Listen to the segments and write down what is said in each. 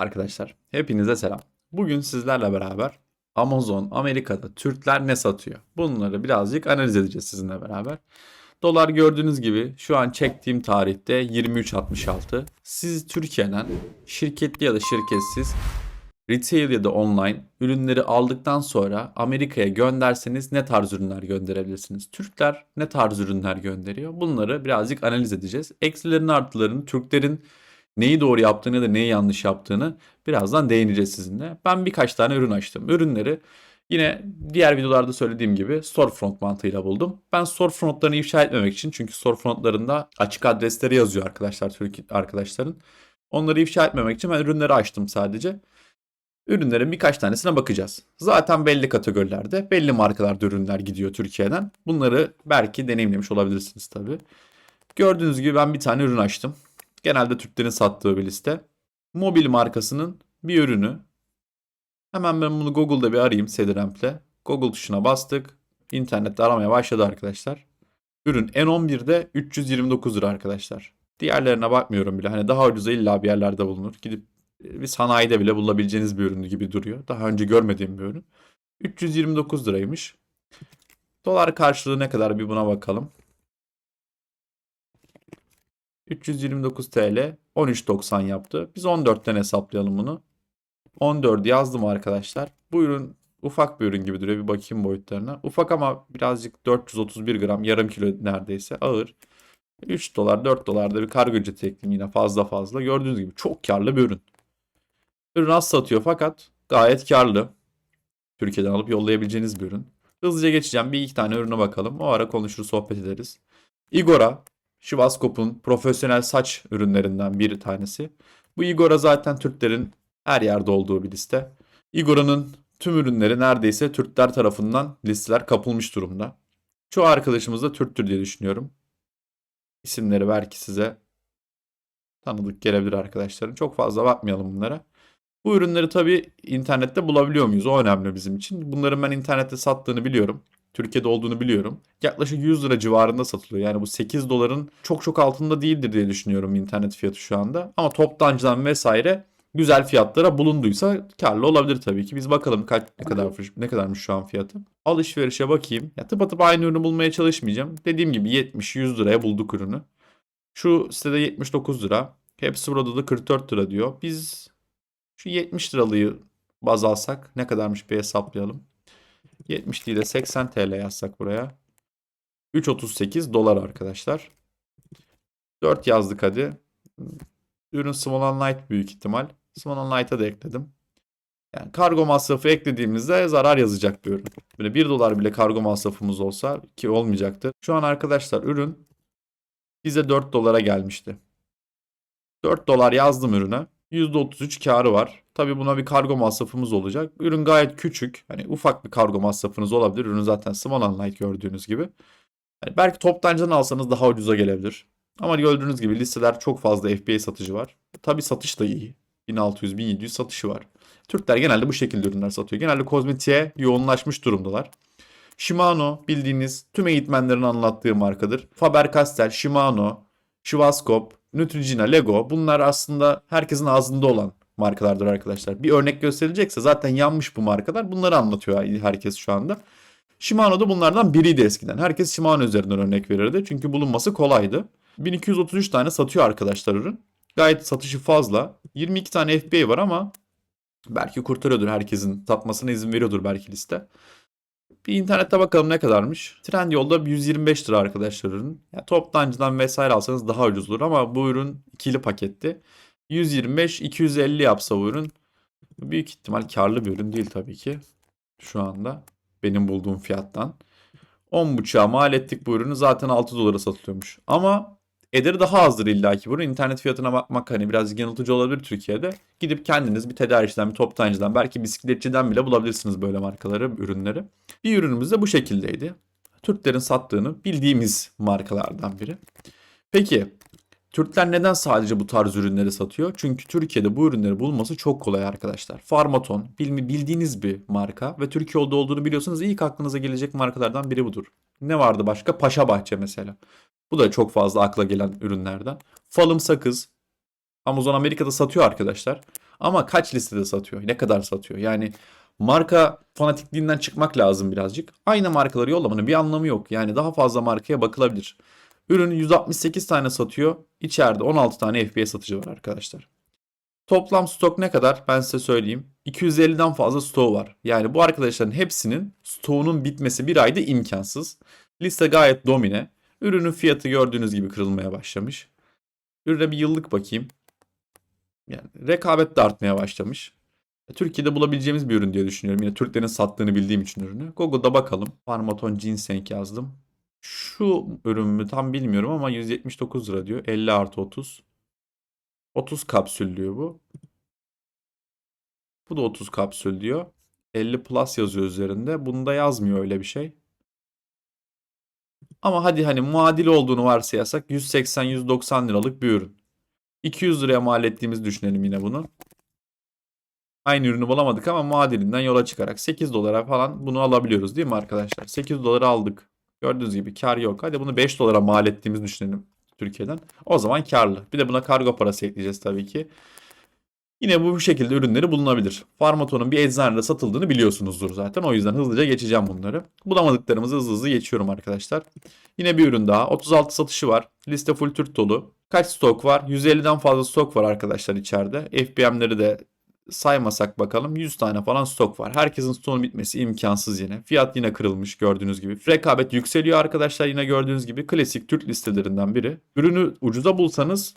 Arkadaşlar hepinize selam. Bugün sizlerle beraber Amazon Amerika'da Türkler ne satıyor? Bunları birazcık analiz edeceğiz sizinle beraber. Dolar gördüğünüz gibi şu an çektiğim tarihte 23.66. Siz Türkiye'den şirketli ya da şirketsiz retail ya da online ürünleri aldıktan sonra Amerika'ya gönderseniz ne tarz ürünler gönderebilirsiniz? Türkler ne tarz ürünler gönderiyor? Bunları birazcık analiz edeceğiz. Eksilerin artılarını Türklerin neyi doğru yaptığını ya da neyi yanlış yaptığını birazdan değineceğiz sizinle. Ben birkaç tane ürün açtım. Ürünleri yine diğer videolarda söylediğim gibi storefront mantığıyla buldum. Ben storefrontlarını ifşa etmemek için çünkü storefrontlarında açık adresleri yazıyor arkadaşlar Türk arkadaşların. Onları ifşa etmemek için ben ürünleri açtım sadece. Ürünlerin birkaç tanesine bakacağız. Zaten belli kategorilerde, belli markalarda ürünler gidiyor Türkiye'den. Bunları belki deneyimlemiş olabilirsiniz tabii. Gördüğünüz gibi ben bir tane ürün açtım. Genelde Türklerin sattığı bir liste. Mobil markasının bir ürünü. Hemen ben bunu Google'da bir arayayım Sediramp'le. Google tuşuna bastık. İnternette aramaya başladı arkadaşlar. Ürün N11'de 329 lira arkadaşlar. Diğerlerine bakmıyorum bile. Hani daha ucuza illa bir yerlerde bulunur. Gidip bir sanayide bile bulabileceğiniz bir ürün gibi duruyor. Daha önce görmediğim bir ürün. 329 liraymış. Dolar karşılığı ne kadar bir buna bakalım. 329 TL 13.90 yaptı. Biz 14'ten hesaplayalım bunu. 14 yazdım arkadaşlar. Bu ürün ufak bir ürün gibi duruyor. Bir bakayım boyutlarına. Ufak ama birazcık 431 gram yarım kilo neredeyse ağır. 3 dolar 4 dolarda bir kargo ücreti ekleyeyim yine fazla fazla. Gördüğünüz gibi çok karlı bir ürün. Ürün az satıyor fakat gayet karlı. Türkiye'den alıp yollayabileceğiniz bir ürün. Hızlıca geçeceğim. Bir iki tane ürüne bakalım. O ara konuşur sohbet ederiz. Igora Schwarzkopf'un profesyonel saç ürünlerinden bir tanesi. Bu Igora zaten Türklerin her yerde olduğu bir liste. Igora'nın tüm ürünleri neredeyse Türkler tarafından listeler kapılmış durumda. Çoğu arkadaşımız da Türktür diye düşünüyorum. İsimleri belki size tanıdık gelebilir arkadaşlarım. Çok fazla bakmayalım bunlara. Bu ürünleri tabii internette bulabiliyor muyuz? O önemli bizim için. Bunların ben internette sattığını biliyorum. Türkiye'de olduğunu biliyorum. Yaklaşık 100 lira civarında satılıyor. Yani bu 8 doların çok çok altında değildir diye düşünüyorum internet fiyatı şu anda. Ama toptancıdan vesaire güzel fiyatlara bulunduysa karlı olabilir tabii ki. Biz bakalım kaç ne kadar ne kadarmış şu an fiyatı. Alışverişe bakayım. Ya tıpatıp aynı ürünü bulmaya çalışmayacağım. Dediğim gibi 70-100 liraya bulduk ürünü. Şu sitede 79 lira. Hepsi burada da 44 lira diyor. Biz şu 70 liralıyı baz alsak ne kadarmış bir hesaplayalım. 70 değil de 80 TL yazsak buraya. 3.38 dolar arkadaşlar. 4 yazdık hadi. Ürün Small and Light büyük ihtimal. Small and Light'a da ekledim. Yani kargo masrafı eklediğimizde zarar yazacak bir ürün. Böyle 1 dolar bile kargo masrafımız olsa ki olmayacaktı. Şu an arkadaşlar ürün bize 4 dolara gelmişti. 4 dolar yazdım ürüne. %33 karı var. Tabii buna bir kargo masrafımız olacak. Ürün gayet küçük. Hani ufak bir kargo masrafınız olabilir. Ürün zaten small and light gördüğünüz gibi. Yani belki toptancıdan alsanız daha ucuza gelebilir. Ama gördüğünüz gibi listeler çok fazla FBA satıcı var. Tabii satış da iyi. 1600-1700 satışı var. Türkler genelde bu şekilde ürünler satıyor. Genelde kozmetiğe yoğunlaşmış durumdalar. Shimano bildiğiniz tüm eğitmenlerin anlattığı markadır. Faber-Castell, Shimano, Schwarzkopf, Neutrogena, Lego bunlar aslında herkesin ağzında olan markalardır arkadaşlar. Bir örnek gösterilecekse zaten yanmış bu markalar. Bunları anlatıyor herkes şu anda. Shimano da bunlardan biriydi eskiden. Herkes Shimano üzerinden örnek verirdi. Çünkü bulunması kolaydı. 1233 tane satıyor arkadaşlar ürün. Gayet satışı fazla. 22 tane FBA var ama belki kurtarıyordur herkesin satmasına izin veriyordur belki liste. Bir internette bakalım ne kadarmış. Trendyol'da 125 lira arkadaşlar ürün. Yani toptancıdan vesaire alsanız daha ucuz olur ama bu ürün ikili paketti. 125-250 yapsa bu ürün büyük ihtimal karlı bir ürün değil tabii ki. Şu anda benim bulduğum fiyattan. 10.5'a mal ettik bu ürünü zaten 6 dolara satılıyormuş. Ama ederi daha azdır illaki bunun. internet fiyatına bakmak hani biraz yanıltıcı olabilir Türkiye'de. Gidip kendiniz bir tedarikçiden, bir toptancıdan, belki bisikletçiden bile bulabilirsiniz böyle markaları, ürünleri. Bir ürünümüz de bu şekildeydi. Türklerin sattığını bildiğimiz markalardan biri. Peki Türkler neden sadece bu tarz ürünleri satıyor? Çünkü Türkiye'de bu ürünleri bulması çok kolay arkadaşlar. Farmaton bildiğiniz bir marka ve Türkiye'de olduğunu biliyorsanız ilk aklınıza gelecek markalardan biri budur. Ne vardı başka? Paşa Bahçe mesela. Bu da çok fazla akla gelen ürünlerden. Falım sakız. Amazon Amerika'da satıyor arkadaşlar. Ama kaç listede satıyor? Ne kadar satıyor? Yani marka fanatikliğinden çıkmak lazım birazcık. Aynı markaları yollamanın bir anlamı yok. Yani daha fazla markaya bakılabilir. Ürün 168 tane satıyor. İçeride 16 tane FBA satıcı var arkadaşlar. Toplam stok ne kadar? Ben size söyleyeyim. 250'den fazla stoğu var. Yani bu arkadaşların hepsinin stoğunun bitmesi bir ayda imkansız. Liste gayet domine. Ürünün fiyatı gördüğünüz gibi kırılmaya başlamış. Ürüne bir yıllık bakayım. Yani rekabet de artmaya başlamış. Türkiye'de bulabileceğimiz bir ürün diye düşünüyorum. Yine Türklerin sattığını bildiğim için ürünü. Google'da bakalım. Parmaton ginseng yazdım. Şu ürün mü tam bilmiyorum ama 179 lira diyor. 50 artı 30. 30 kapsül diyor bu. Bu da 30 kapsül diyor. 50 plus yazıyor üzerinde. Bunda yazmıyor öyle bir şey. Ama hadi hani muadil olduğunu varsayarsak 180-190 liralık bir ürün. 200 liraya mal ettiğimizi düşünelim yine bunu. Aynı ürünü bulamadık ama muadilinden yola çıkarak 8 dolara falan bunu alabiliyoruz değil mi arkadaşlar? 8 dolara aldık. Gördüğünüz gibi kar yok. Hadi bunu 5 dolara mal ettiğimizi düşünelim Türkiye'den. O zaman karlı. Bir de buna kargo parası ekleyeceğiz tabii ki. Yine bu şekilde ürünleri bulunabilir. Farmaton'un bir eczanede satıldığını biliyorsunuzdur zaten. O yüzden hızlıca geçeceğim bunları. Bulamadıklarımızı hızlı hızlı geçiyorum arkadaşlar. Yine bir ürün daha. 36 satışı var. Liste full Türk dolu. Kaç stok var? 150'den fazla stok var arkadaşlar içeride. FBM'leri de saymasak bakalım 100 tane falan stok var. Herkesin stoğun bitmesi imkansız yine. Fiyat yine kırılmış gördüğünüz gibi. Rekabet yükseliyor arkadaşlar yine gördüğünüz gibi. Klasik Türk listelerinden biri. Ürünü ucuza bulsanız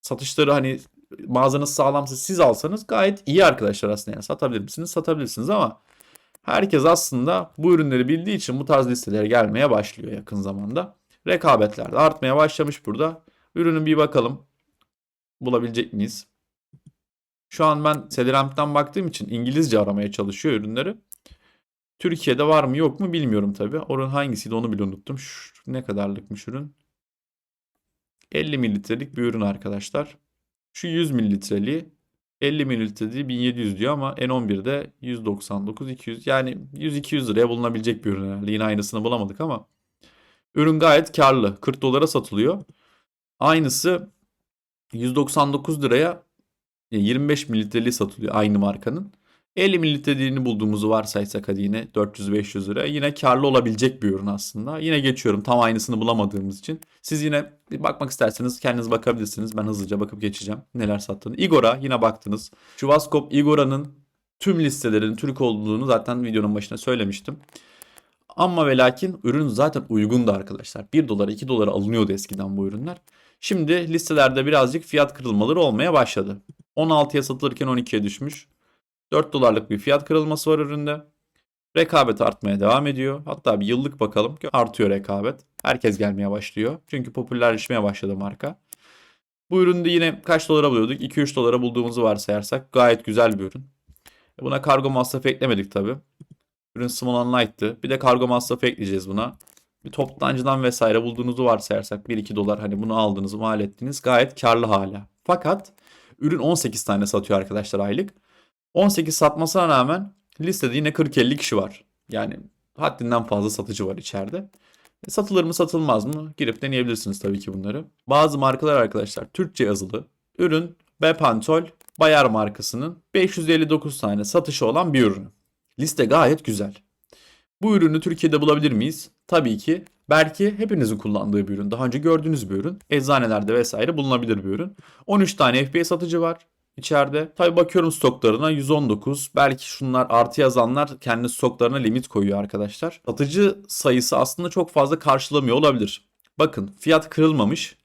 satışları hani mağazanız sağlamsa siz alsanız gayet iyi arkadaşlar aslında. Yani satabilir misiniz? Satabilirsiniz ama herkes aslında bu ürünleri bildiği için bu tarz listelere gelmeye başlıyor yakın zamanda. Rekabetler de artmaya başlamış burada. Ürünün bir bakalım bulabilecek miyiz? Şu an ben Sederamp'ten baktığım için İngilizce aramaya çalışıyor ürünleri. Türkiye'de var mı yok mu bilmiyorum tabi. Orun hangisiydi onu bile unuttum. Şu, ne kadarlıkmış ürün? 50 mililitrelik bir ürün arkadaşlar. Şu 100 mililitreliği 50 mililitre değil 1700 diyor ama N11'de 199 200 yani 100-200 liraya bulunabilecek bir ürün herhalde. Yine aynısını bulamadık ama ürün gayet karlı. 40 dolara satılıyor. Aynısı 199 liraya 25 mililitreli satılıyor aynı markanın. 50 mililitreliğini bulduğumuzu varsaysak hadi yine 400-500 lira. Yine karlı olabilecek bir ürün aslında. Yine geçiyorum tam aynısını bulamadığımız için. Siz yine bakmak isterseniz kendiniz bakabilirsiniz. Ben hızlıca bakıp geçeceğim neler sattığını. Igora yine baktınız. Şuvaskop Igora'nın tüm listelerin Türk olduğunu zaten videonun başına söylemiştim. Ama ve lakin ürün zaten uygundu arkadaşlar. 1 dolara 2 dolara alınıyordu eskiden bu ürünler. Şimdi listelerde birazcık fiyat kırılmaları olmaya başladı. 16'ya satılırken 12'ye düşmüş. 4 dolarlık bir fiyat kırılması var üründe. Rekabet artmaya devam ediyor. Hatta bir yıllık bakalım ki artıyor rekabet. Herkes gelmeye başlıyor. Çünkü popülerleşmeye başladı marka. Bu üründe yine kaç dolara buluyorduk? 2-3 dolara bulduğumuzu varsayarsak gayet güzel bir ürün. Buna kargo masrafı eklemedik tabi. Ürün small and light'tı. Bir de kargo masrafı ekleyeceğiz buna. Bir toptancıdan vesaire bulduğunuzu varsayarsak 1-2 dolar hani bunu aldınız mal ettiniz gayet karlı hala. Fakat ürün 18 tane satıyor arkadaşlar aylık. 18 satmasına rağmen listede yine 40-50 kişi var. Yani haddinden fazla satıcı var içeride. E, satılır mı satılmaz mı? Girip deneyebilirsiniz tabii ki bunları. Bazı markalar arkadaşlar Türkçe yazılı. Ürün Bepantol Bayer markasının 559 tane satışı olan bir ürün. Liste gayet güzel. Bu ürünü Türkiye'de bulabilir miyiz? Tabii ki. Belki hepinizin kullandığı bir ürün. Daha önce gördüğünüz bir ürün. Eczanelerde vesaire bulunabilir bir ürün. 13 tane FBA satıcı var içeride. Tabi bakıyorum stoklarına 119. Belki şunlar artı yazanlar kendi stoklarına limit koyuyor arkadaşlar. Satıcı sayısı aslında çok fazla karşılamıyor olabilir. Bakın fiyat kırılmamış.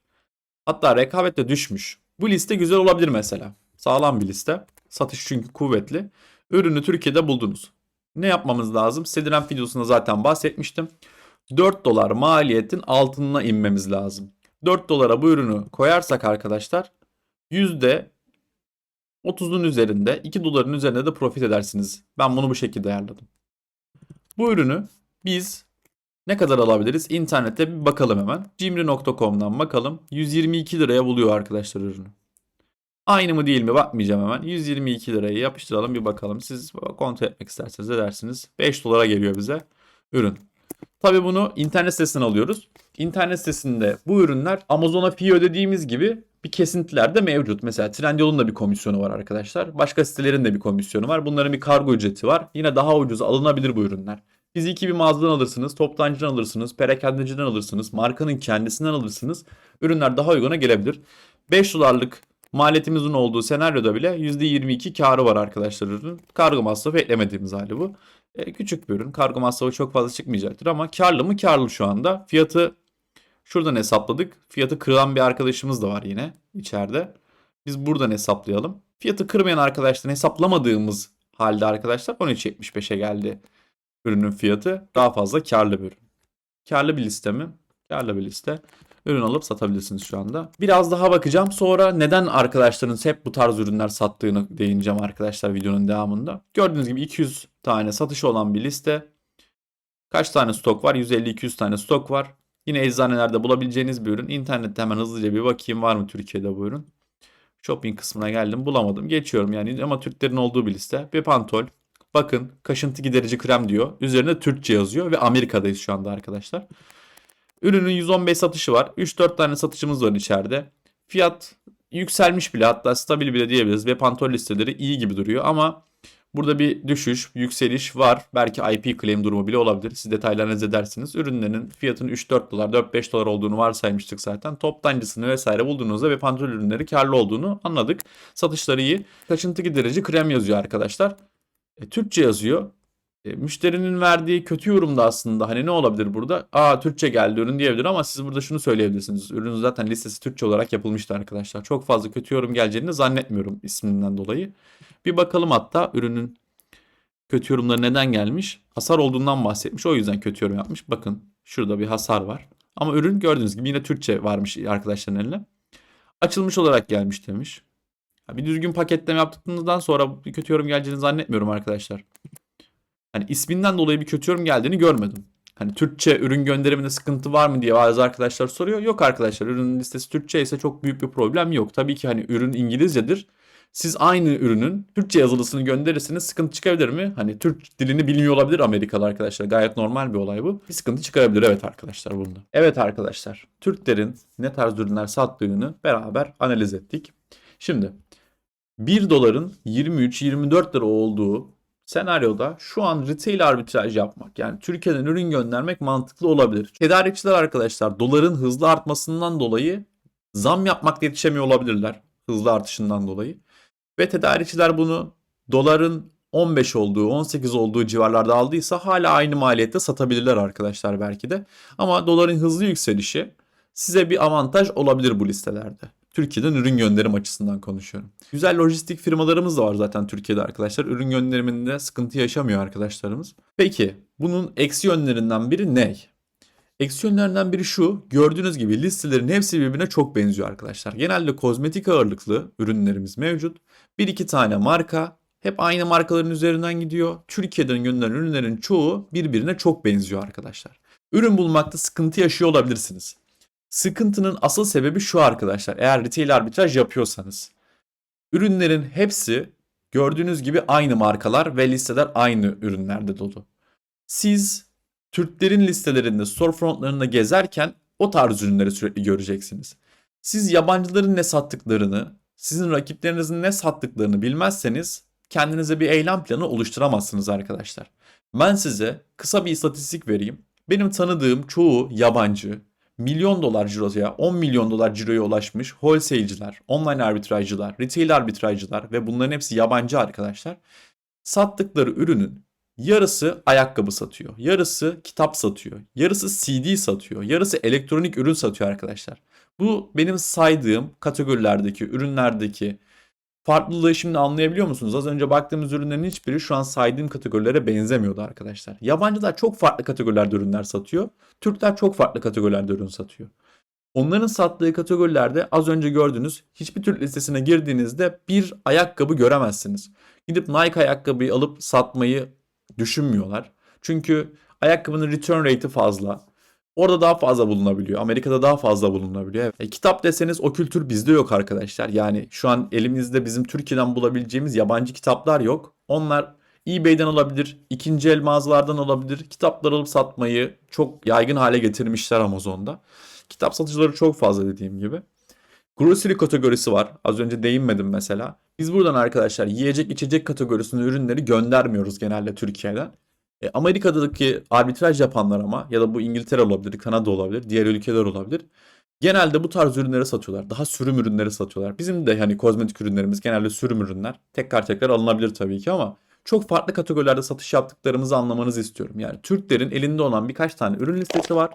Hatta rekabet de düşmüş. Bu liste güzel olabilir mesela. Sağlam bir liste. Satış çünkü kuvvetli. Ürünü Türkiye'de buldunuz. Ne yapmamız lazım? Sediren videosunda zaten bahsetmiştim. 4 dolar maliyetin altına inmemiz lazım. 4 dolara bu ürünü koyarsak arkadaşlar %30'un üzerinde 2 doların üzerinde de profit edersiniz. Ben bunu bu şekilde ayarladım. Bu ürünü biz ne kadar alabiliriz? İnternette bir bakalım hemen. Cimri.com'dan bakalım. 122 liraya buluyor arkadaşlar ürünü. Aynı mı değil mi bakmayacağım hemen. 122 lirayı yapıştıralım bir bakalım. Siz kontrol etmek isterseniz edersiniz. 5 dolara geliyor bize ürün. Tabii bunu internet sitesinden alıyoruz. İnternet sitesinde bu ürünler Amazon'a fee ödediğimiz gibi bir kesintiler de mevcut. Mesela Trendyol'un da bir komisyonu var arkadaşlar. Başka sitelerin de bir komisyonu var. Bunların bir kargo ücreti var. Yine daha ucuza alınabilir bu ürünler. Fiziki bir mağazadan alırsınız, toptancıdan alırsınız, perakendeciden alırsınız, markanın kendisinden alırsınız. Ürünler daha uyguna gelebilir. 5 dolarlık maliyetimizin olduğu senaryoda bile %22 karı var arkadaşlar ürünün. Kargo masrafı eklemediğimiz hali bu. E, küçük bir ürün. Kargo masrafı çok fazla çıkmayacaktır ama karlı mı? Karlı şu anda. Fiyatı şuradan hesapladık. Fiyatı kırılan bir arkadaşımız da var yine içeride. Biz buradan hesaplayalım. Fiyatı kırmayan arkadaştan hesaplamadığımız halde arkadaşlar 13.75'e geldi ürünün fiyatı. Daha fazla karlı bir ürün. Karlı bir liste mi? Karlı bir liste. Ürün alıp satabilirsiniz şu anda. Biraz daha bakacağım. Sonra neden arkadaşlarınız hep bu tarz ürünler sattığını değineceğim arkadaşlar videonun devamında. Gördüğünüz gibi 200 tane satışı olan bir liste. Kaç tane stok var? 150-200 tane stok var. Yine eczanelerde bulabileceğiniz bir ürün. İnternette hemen hızlıca bir bakayım var mı Türkiye'de bu ürün. Shopping kısmına geldim bulamadım. Geçiyorum yani ama Türklerin olduğu bir liste. Bir pantol. Bakın kaşıntı giderici krem diyor. Üzerinde Türkçe yazıyor ve Amerika'dayız şu anda arkadaşlar. Ürünün 115 satışı var. 3-4 tane satışımız var içeride. Fiyat yükselmiş bile hatta stabil bile diyebiliriz ve pantol listeleri iyi gibi duruyor ama burada bir düşüş, yükseliş var. Belki IP claim durumu bile olabilir. Siz detaylarını analiz edersiniz. Ürünlerin fiyatının 3-4 dolar, 4-5 dolar olduğunu varsaymıştık zaten. Toptancısını vesaire bulduğunuzda ve pantol ürünleri karlı olduğunu anladık. Satışları iyi. Kaşıntı giderici krem yazıyor arkadaşlar. E, Türkçe yazıyor. E, müşterinin verdiği kötü yorumda aslında hani ne olabilir burada? Aa Türkçe geldi ürün diyebilir ama siz burada şunu söyleyebilirsiniz. Ürün zaten listesi Türkçe olarak yapılmıştı arkadaşlar. Çok fazla kötü yorum geleceğini zannetmiyorum isminden dolayı. Bir bakalım hatta ürünün kötü yorumları neden gelmiş? Hasar olduğundan bahsetmiş. O yüzden kötü yorum yapmış. Bakın şurada bir hasar var. Ama ürün gördüğünüz gibi yine Türkçe varmış arkadaşların eline. Açılmış olarak gelmiş demiş. Bir düzgün paketleme yaptıktan sonra bir kötü yorum geleceğini zannetmiyorum arkadaşlar. Hani isminden dolayı bir kötü yorum geldiğini görmedim. Hani Türkçe ürün gönderiminde sıkıntı var mı diye bazı arkadaşlar soruyor. Yok arkadaşlar ürünün listesi Türkçe ise çok büyük bir problem yok. Tabii ki hani ürün İngilizcedir. Siz aynı ürünün Türkçe yazılısını gönderirseniz sıkıntı çıkabilir mi? Hani Türk dilini bilmiyor olabilir Amerikalı arkadaşlar. Gayet normal bir olay bu. Bir sıkıntı çıkarabilir evet arkadaşlar bunda. Evet arkadaşlar Türklerin ne tarz ürünler sattığını beraber analiz ettik. Şimdi 1 doların 23-24 lira olduğu senaryoda şu an retail arbitraj yapmak yani Türkiye'den ürün göndermek mantıklı olabilir. Tedarikçiler arkadaşlar doların hızlı artmasından dolayı zam yapmakta yetişemiyor olabilirler hızlı artışından dolayı. Ve tedarikçiler bunu doların 15 olduğu 18 olduğu civarlarda aldıysa hala aynı maliyette satabilirler arkadaşlar belki de. Ama doların hızlı yükselişi size bir avantaj olabilir bu listelerde. Türkiye'den ürün gönderim açısından konuşuyorum. Güzel lojistik firmalarımız da var zaten Türkiye'de arkadaşlar. Ürün gönderiminde sıkıntı yaşamıyor arkadaşlarımız. Peki bunun eksi yönlerinden biri ne? Eksi yönlerinden biri şu. Gördüğünüz gibi listelerin hepsi birbirine çok benziyor arkadaşlar. Genelde kozmetik ağırlıklı ürünlerimiz mevcut. Bir iki tane marka hep aynı markaların üzerinden gidiyor. Türkiye'den gönderilen ürünlerin çoğu birbirine çok benziyor arkadaşlar. Ürün bulmakta sıkıntı yaşıyor olabilirsiniz. Sıkıntının asıl sebebi şu arkadaşlar. Eğer retail arbitraj yapıyorsanız. Ürünlerin hepsi gördüğünüz gibi aynı markalar ve listeler aynı ürünlerde dolu. Siz Türklerin listelerinde storefrontlarında gezerken o tarz ürünleri sürekli göreceksiniz. Siz yabancıların ne sattıklarını, sizin rakiplerinizin ne sattıklarını bilmezseniz kendinize bir eylem planı oluşturamazsınız arkadaşlar. Ben size kısa bir istatistik vereyim. Benim tanıdığım çoğu yabancı, milyon dolar ciroya, 10 milyon dolar ciroya ulaşmış wholesale'ciler, online arbitrajcılar, retail arbitrajcılar ve bunların hepsi yabancı arkadaşlar. Sattıkları ürünün yarısı ayakkabı satıyor, yarısı kitap satıyor, yarısı CD satıyor, yarısı elektronik ürün satıyor arkadaşlar. Bu benim saydığım kategorilerdeki, ürünlerdeki farklılığı şimdi anlayabiliyor musunuz? Az önce baktığımız ürünlerin hiçbiri şu an saydığım kategorilere benzemiyordu arkadaşlar. Yabancılar çok farklı kategorilerde ürünler satıyor. Türkler çok farklı kategorilerde ürün satıyor. Onların sattığı kategorilerde az önce gördüğünüz hiçbir Türk listesine girdiğinizde bir ayakkabı göremezsiniz. Gidip Nike ayakkabıyı alıp satmayı düşünmüyorlar. Çünkü ayakkabının return rate'i fazla. Orada daha fazla bulunabiliyor. Amerika'da daha fazla bulunabiliyor. E, kitap deseniz o kültür bizde yok arkadaşlar. Yani şu an elimizde bizim Türkiye'den bulabileceğimiz yabancı kitaplar yok. Onlar eBay'den olabilir, ikinci el mağazalardan olabilir. Kitaplar alıp satmayı çok yaygın hale getirmişler Amazon'da. Kitap satıcıları çok fazla dediğim gibi. Grocery kategorisi var. Az önce değinmedim mesela. Biz buradan arkadaşlar yiyecek içecek kategorisinde ürünleri göndermiyoruz genelde Türkiye'den. E, Amerika'daki arbitraj yapanlar ama ya da bu İngiltere olabilir, Kanada olabilir, diğer ülkeler olabilir. Genelde bu tarz ürünleri satıyorlar. Daha sürüm ürünleri satıyorlar. Bizim de hani kozmetik ürünlerimiz genelde sürüm ürünler. Tekrar tekrar alınabilir tabii ki ama çok farklı kategorilerde satış yaptıklarımızı anlamanızı istiyorum. Yani Türklerin elinde olan birkaç tane ürün listesi var.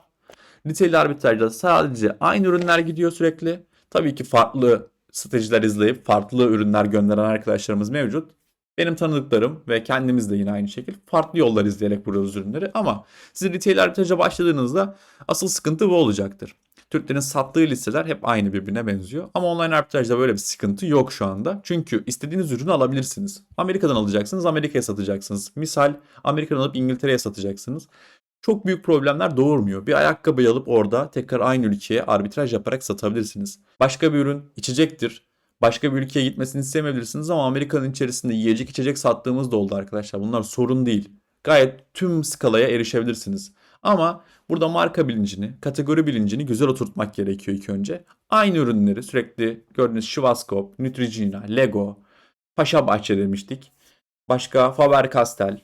Retail arbitrajda sadece aynı ürünler gidiyor sürekli. Tabii ki farklı stratejiler izleyip farklı ürünler gönderen arkadaşlarımız mevcut. Benim tanıdıklarım ve kendimiz de yine aynı şekilde farklı yollar izleyerek vuruyoruz ürünleri. Ama siz retail arbitraja başladığınızda asıl sıkıntı bu olacaktır. Türklerin sattığı listeler hep aynı birbirine benziyor. Ama online arbitrajda böyle bir sıkıntı yok şu anda. Çünkü istediğiniz ürünü alabilirsiniz. Amerika'dan alacaksınız, Amerika'ya satacaksınız. Misal Amerika'dan alıp İngiltere'ye satacaksınız. Çok büyük problemler doğurmuyor. Bir ayakkabı alıp orada tekrar aynı ülkeye arbitraj yaparak satabilirsiniz. Başka bir ürün içecektir. Başka bir ülkeye gitmesini istemeyebilirsiniz ama Amerika'nın içerisinde yiyecek içecek sattığımız da oldu arkadaşlar. Bunlar sorun değil. Gayet tüm skalaya erişebilirsiniz. Ama burada marka bilincini, kategori bilincini güzel oturtmak gerekiyor ilk önce. Aynı ürünleri sürekli gördüğünüz Schwarzkopf, Neutrogena, Lego, Paşa Bahçe demiştik. Başka Faber-Castell.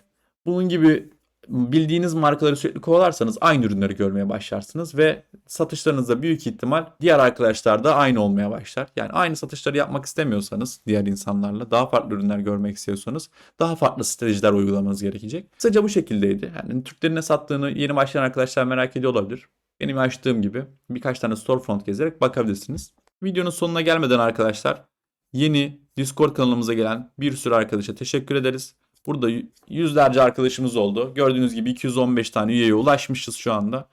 Bunun gibi bildiğiniz markaları sürekli kovalarsanız aynı ürünleri görmeye başlarsınız ve satışlarınızda büyük ihtimal diğer arkadaşlar da aynı olmaya başlar. Yani aynı satışları yapmak istemiyorsanız diğer insanlarla daha farklı ürünler görmek istiyorsanız daha farklı stratejiler uygulamanız gerekecek. Kısaca bu şekildeydi. Yani Türklerin ne sattığını yeni başlayan arkadaşlar merak ediyor olabilir. Benim açtığım gibi birkaç tane storefront gezerek bakabilirsiniz. Videonun sonuna gelmeden arkadaşlar yeni Discord kanalımıza gelen bir sürü arkadaşa teşekkür ederiz. Burada yüzlerce arkadaşımız oldu. Gördüğünüz gibi 215 tane üyeye ulaşmışız şu anda.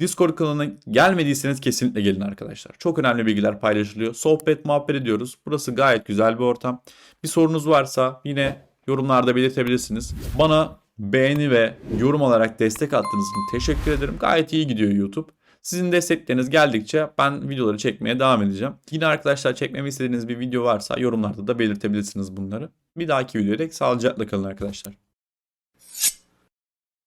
Discord kanalına gelmediyseniz kesinlikle gelin arkadaşlar. Çok önemli bilgiler paylaşılıyor. Sohbet, muhabbet ediyoruz. Burası gayet güzel bir ortam. Bir sorunuz varsa yine yorumlarda belirtebilirsiniz. Bana beğeni ve yorum olarak destek attığınız için teşekkür ederim. Gayet iyi gidiyor YouTube. Sizin destekleriniz geldikçe ben videoları çekmeye devam edeceğim. Yine arkadaşlar çekmemi istediğiniz bir video varsa yorumlarda da belirtebilirsiniz bunları. Bir dahaki videoda sağlıcakla kalın arkadaşlar.